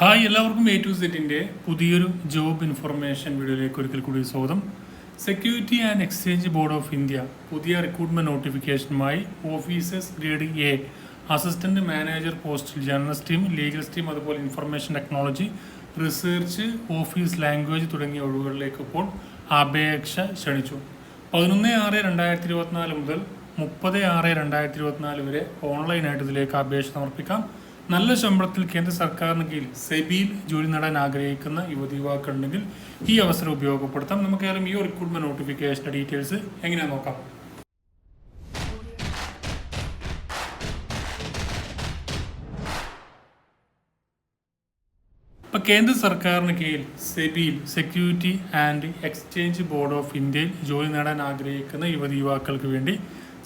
Hi എല്ലാവർക്കും A to സെറ്റിന്റെ പുതിയൊരു ജോബ് ഇൻഫർമേഷൻ വീഡിയോയിലേക്ക് ഒരിക്കൽ കൂടി സ്വാഗതം. Security and exchange board of India പുതിയ recruitment നോട്ടിഫിക്കേഷനുമായി officers grade A assistant manager പോസ്റ്റിൽ ജേർണലിസ്റ്റ് ടീം ലീഗൽ ടീം അതുപോലെ information technology research office language തുടങ്ങിയ ഒഴിവുകളിലേക്ക് ഇപ്പോൾ അപേക്ഷ ക്ഷണിച്ചു. പതിനൊന്ന് ആറ് രണ്ടായിരത്തി ഇരുപത്തിനാല് മുതൽ മുപ്പത് ആറ് രണ്ടായിരത്തി ഇരുപത്തിനാല് വരെ ഓൺലൈനായിട്ട് ഇതിലേക്ക് അപേക്ഷ സമർപ്പിക്കാം. നല്ല ശമ്പളത്തിൽ കേന്ദ്ര സർക്കാരിന് കീഴിൽ സെബിയിൽ ജോലി നേടാൻ ആഗ്രഹിക്കുന്ന യുവതി യുവാക്കളുണ്ടെങ്കിൽ ഈ അവസരം ഉപയോഗപ്പെടുത്താം. നമുക്കേതായാലും ഈ റിക്രൂട്ട്മെന്റ് നോട്ടിഫിക്കേഷന്റെ ഡീറ്റെയിൽസ് എങ്ങനെയാണെന്ന് നോക്കാം. ഇപ്പൊ കേന്ദ്ര സർക്കാരിന് കീഴിൽ സെബിയിൽ security and exchange board of ഇന്ത്യയിൽ ജോലി നേടാൻ ആഗ്രഹിക്കുന്ന യുവതി യുവാക്കൾക്ക് വേണ്ടി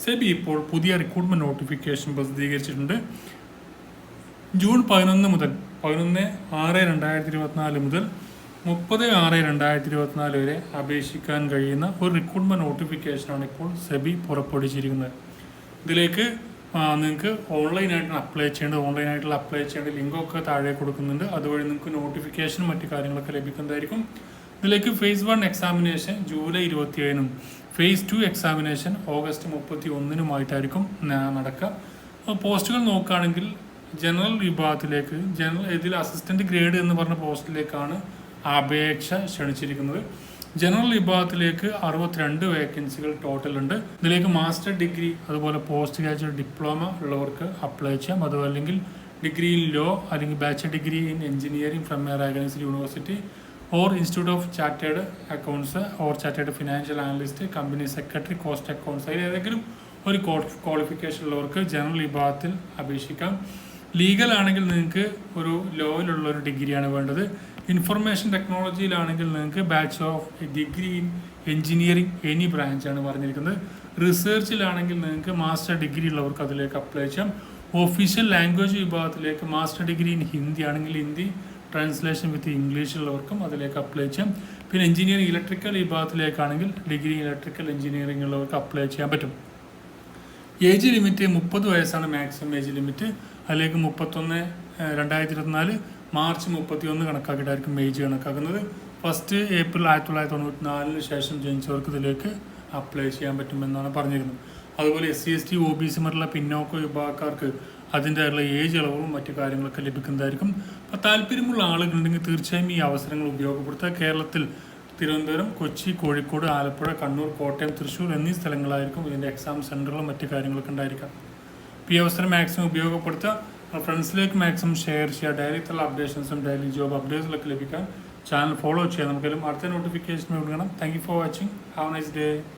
സെബി ഇപ്പോൾ പുതിയ റിക്രൂട്ട്മെന്റ് നോട്ടിഫിക്കേഷൻ പ്രസിദ്ധീകരിച്ചിട്ടുണ്ട്. ജൂൺ പതിനൊന്ന് മുതൽ പതിനൊന്ന് ആറ് രണ്ടായിരത്തി ഇരുപത്തിനാല് മുതൽ മുപ്പത് ആറ് രണ്ടായിരത്തി ഇരുപത്തിനാല് വരെ അപേക്ഷിക്കാൻ കഴിയുന്ന ഒരു റിക്രൂട്ട്മെന്റ് നോട്ടിഫിക്കേഷനാണ് ഇപ്പോൾ സെബി പുറപ്പെടുവിച്ചിരിക്കുന്നത്. ഇതിലേക്ക് നിങ്ങൾക്ക് ഓൺലൈനായിട്ടാണ് അപ്ലൈ ചെയ്യേണ്ടത് ഓൺലൈനായിട്ടുള്ള അപ്ലൈ ചെയ്യേണ്ട ലിങ്കൊക്കെ താഴെ കൊടുക്കുന്നുണ്ട്. അതുവഴി നിങ്ങൾക്ക് നോട്ടിഫിക്കേഷനും മറ്റു കാര്യങ്ങളൊക്കെ ലഭിക്കുന്നതായിരിക്കും. ഇതിലേക്ക് ഫേസ് വൺ എക്സാമിനേഷൻ ജൂലൈ ഇരുപത്തിയേഴിനും ഫേസ് ടു എക്സാമിനേഷൻ ഓഗസ്റ്റ് മുപ്പത്തി ഒന്നിനുമായിട്ടായിരിക്കും നടക്കുക. പോസ്റ്റുകൾ നോക്കുകയാണെങ്കിൽ ജനറൽ വിഭാഗത്തിലേക്ക് ജനറൽ ഇതിൽ അസിസ്റ്റന്റ് ഗ്രേഡ് എന്ന് പറഞ്ഞ പോസ്റ്റിലേക്കാണ് അപേക്ഷ ക്ഷണിച്ചിരിക്കുന്നത്. ജനറൽ വിഭാഗത്തിലേക്ക് അറുപത്തിരണ്ട് വേക്കൻസികൾ ടോട്ടൽ ഉണ്ട്. ഇതിലേക്ക് മാസ്റ്റർ ഡിഗ്രി അതുപോലെ പോസ്റ്റ് ഗ്രാജുവേറ്റ് ഡിപ്ലോമ ഉള്ളവർക്ക് അപ്ലൈ ചെയ്യാം. അതുപോലെ അല്ലെങ്കിൽ ഡിഗ്രി ഇൻ ലോ അല്ലെങ്കിൽ bachelor degree in engineering from a recognised university or institute of chartered accounts or chartered financial analyst company secretary cost accounts അതിൽ ഏതെങ്കിലും ഒരു ക്വാളിഫിക്കേഷൻ ഉള്ളവർക്ക് ജനറൽ വിഭാഗത്തിൽ അപേക്ഷിക്കാം. ലീഗൽ ആണെങ്കിൽ നിങ്ങൾക്ക് ഒരു ലോയിലുള്ള ഒരു ഡിഗ്രിയാണ് വേണ്ടത്. ഇൻഫർമേഷൻ ടെക്നോളജിയിലാണെങ്കിൽ നിങ്ങൾക്ക് batch of degree in engineering any ബ്രാഞ്ചാണ് പറഞ്ഞിരിക്കുന്നത്. റിസർച്ചിലാണെങ്കിൽ നിങ്ങൾക്ക് മാസ്റ്റർ ഡിഗ്രി ഉള്ളവർക്ക് അതിലേക്ക് അപ്ലൈ ചെയ്യാം. ഒഫീഷ്യൽ ലാംഗ്വേജ് വിഭാഗത്തിലേക്ക് മാസ്റ്റർ ഡിഗ്രി ഇൻ ഹിന്ദി ആണെങ്കിൽ ഹിന്ദി ട്രാൻസ്ലേഷൻ വിത്ത് ഇംഗ്ലീഷ് ഉള്ളവർക്കും അതിലേക്ക് അപ്ലൈ ചെയ്യാം. പിന്നെ എഞ്ചിനീയറിംഗ് ഇലക്ട്രിക്കൽ വിഭാഗത്തിലേക്കാണെങ്കിൽ ഡിഗ്രി ഇലക്ട്രിക്കൽ എഞ്ചിനീയറിംഗ് ഉള്ളവർക്ക് അപ്ലൈ ചെയ്യാൻ പറ്റും. ഏജ് ലിമിറ്റ് മുപ്പത് വയസ്സാണ് മാക്സിമം ഏജ് ലിമിറ്റ്. അതിലേക്ക് മുപ്പത്തൊന്ന് രണ്ടായിരത്തി ഇരുപത്തിനാല് മാർച്ച് മുപ്പത്തി ഒന്ന് കണക്കാക്കിയിട്ടായിരിക്കും ഏജ് കണക്കാക്കുന്നത്. ഫസ്റ്റ് ഏപ്രിൽ ആയിരത്തി തൊള്ളായിരത്തി തൊണ്ണൂറ്റി നാലിന് ശേഷം ജനിച്ചവർക്ക് ഇതിലേക്ക് അപ്ലൈ ചെയ്യാൻ പറ്റുമെന്നാണ് പറഞ്ഞിരുന്നത്. അതുപോലെ S C S T O B C മറ്റുള്ള പിന്നോക്ക വിഭാഗക്കാർക്ക് അതിന്റെതായുള്ള ഏജ് ഇളവും മറ്റു കാര്യങ്ങളൊക്കെ ലഭിക്കുന്നതായിരിക്കും. അപ്പോൾ താല്പര്യമുള്ള ആളുകളുണ്ടെങ്കിൽ തീർച്ചയായും ഈ അവസരങ്ങൾ ഉപയോഗപ്പെടുത്തുക. കേരളത്തിൽ തിരുവനന്തപുരം കൊച്ചി കോഴിക്കോട് ആലപ്പുഴ കണ്ണൂർ കോട്ടയം തൃശ്ശൂർ എന്നീ സ്ഥലങ്ങളായിരിക്കും ഇതിന്റെ എക്സാം സെന്ററുകളും മറ്റു കാര്യങ്ങളൊക്കെ ഉണ്ടായിരിക്കാം ഈ അവസരം മാക്സിമം ഉപയോഗപ്പെടുത്തുക. ഫ്രണ്ട്സിലേക്ക് മാക്സിമം ഷെയർ ചെയ്യുക. ഡെയിലിത്തുള്ള അപ്ഡേഷൻസും ഡെയിലി ജോബ് അപ്ഡേറ്റ്സിലൊക്കെ ലഭിക്കാൻ ചാനൽ ഫോളോ ചെയ്യുക. നമുക്കെല്ലാം അടുത്ത നോട്ടിഫിക്കേഷൻ കൊടുക്കണം thank you for watching have nice day